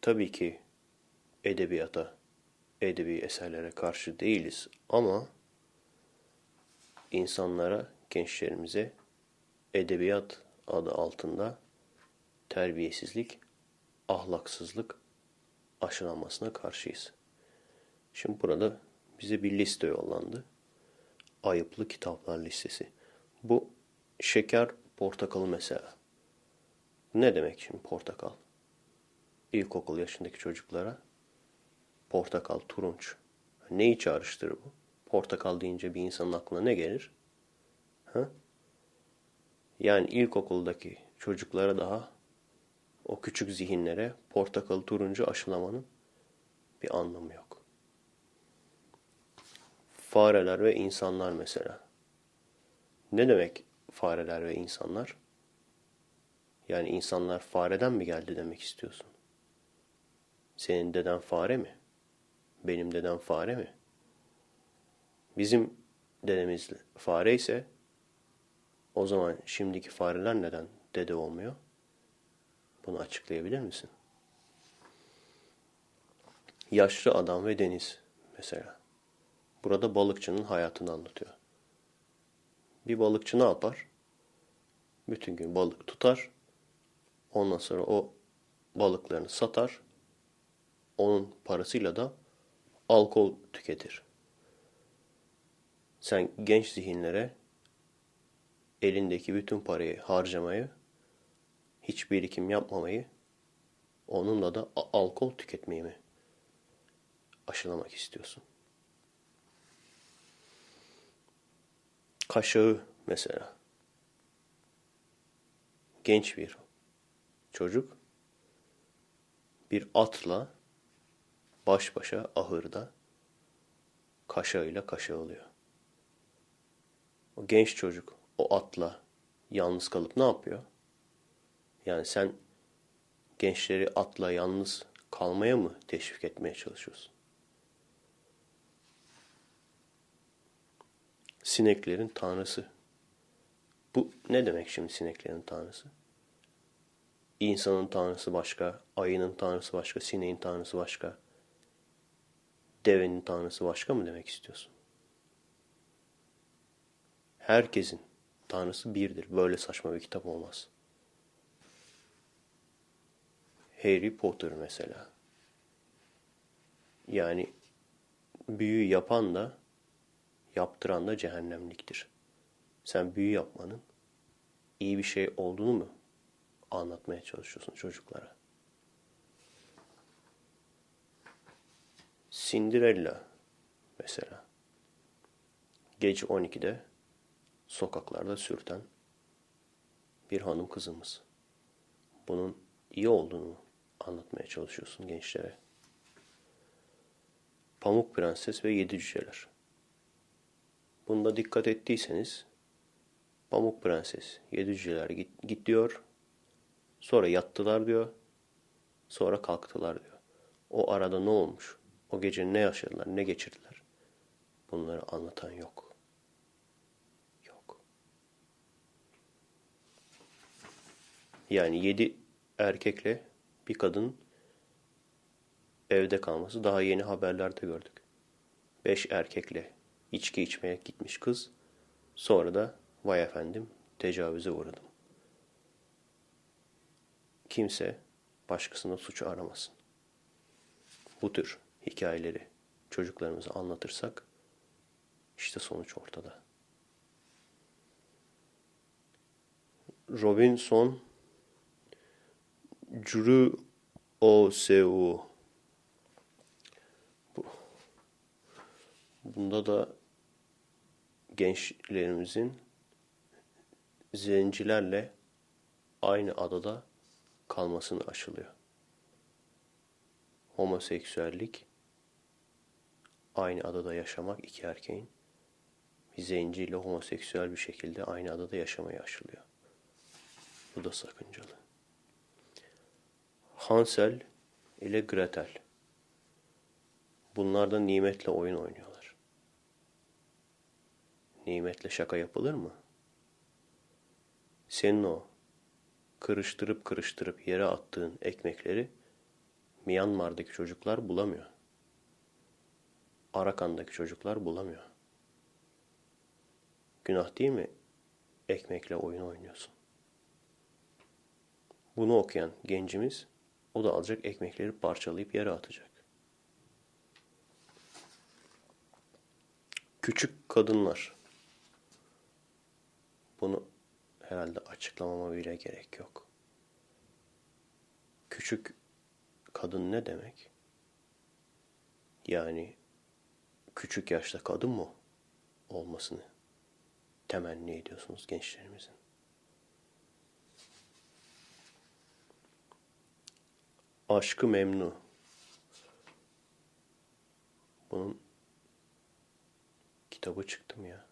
tabii ki edebiyata, edebi eserlere karşı değiliz ama insanlara, gençlerimize edebiyat adı altında terbiyesizlik, ahlaksızlık aşılanmasına karşıyız. Şimdi burada bize bir liste yollandı. Ayıplı kitaplar listesi. Bu şeker portakalı mesela. Ne demek şimdi portakal? İlkokul yaşındaki çocuklara portakal, turunç. Neyi çağrıştırır bu? Portakal deyince bir insanın aklına ne gelir? Ha? Yani ilkokuldaki çocuklara daha o küçük zihinlere portakal, turuncu aşılamanın bir anlamı yok. Fareler ve insanlar mesela. Ne demek fareler ve insanlar? Yani insanlar fareden mi geldi demek istiyorsun? Senin deden fare mi? Benim dedem fare mi? Bizim dedemiz fare ise o zaman şimdiki fareler neden dede olmuyor? Bunu açıklayabilir misin? Yaşlı adam ve deniz mesela. Burada balıkçının hayatını anlatıyor. Bir balıkçı ne yapar? Bütün gün balık tutar. Ondan sonra o balıklarını satar. Onun parasıyla da alkol tüketir. Sen genç zihinlere elindeki bütün parayı harcamayı, hiç birikim yapmamayı, onunla da alkol tüketmeyi mi aşılamak istiyorsun? Kaşığı mesela. Genç bir çocuk bir atla baş başa ahırda kaşağıyla kaşağılıyor. O genç çocuk o atla yalnız kalıp ne yapıyor? Yani sen gençleri atla yalnız kalmaya mı teşvik etmeye çalışıyorsun? Sineklerin tanrısı. Bu ne demek şimdi sineklerin tanrısı? İnsanın tanrısı başka, ayının tanrısı başka, sineğin tanrısı başka, devenin tanrısı başka mı demek istiyorsun? Herkesin tanrısı birdir. Böyle saçma bir kitap olmaz. Harry Potter mesela. Yani büyü yapan da yaptıran da cehennemliktir. Sen büyü yapmanın iyi bir şey olduğunu mu anlatmaya çalışıyorsun çocuklara? Cinderella mesela. Gece 12'de sokaklarda sürten bir hanım kızımız. Bunun iyi olduğunu anlatmaya çalışıyorsun gençlere. Pamuk Prenses ve Yedi Cüceler. Bunda dikkat ettiyseniz Pamuk Prenses, Yedi Cüceler git, git diyor. Sonra yattılar diyor. Sonra kalktılar diyor. O arada ne olmuş? O gece ne yaşadılar, ne geçirdiler? Bunları anlatan yok. Yok. Yani yedi erkekle bir kadın evde kalması daha yeni haberlerde gördük. Beş erkekle içki içmeye gitmiş kız. Sonra da vay efendim tecavüze uğradım. Kimse başkasına suçu aramasın. Bu tür hikayeleri çocuklarımıza anlatırsak işte sonuç ortada. Robinson Seu Bunda da gençlerimizin zencilerle aynı adada kalmasını aşılıyor. Homoseksüellik aynı adada yaşamak iki erkeğin zenciyle homoseksüel bir şekilde aynı adada yaşamaya aşılıyor. Bu da sakıncalı. Hansel ile Gretel. Bunlar da nimetle oyun oynuyorlar. Nimetle şaka yapılır mı? Senin o kırıştırıp kırıştırıp yere attığın ekmekleri Myanmar'daki çocuklar bulamıyor. Arakan'daki çocuklar bulamıyor. Günah değil mi? Ekmekle oyun oynuyorsun. Bunu okuyan gencimiz o da alacak ekmekleri parçalayıp yere atacak. Küçük kadınlar. Bunu herhalde açıklamama bile gerek yok. Küçük kadın ne demek? Yani küçük yaşta kadın mı olmasını temenni ediyorsunuz gençlerimizin? Aşkı Memnu. Bunun kitabı çıktı mı ya?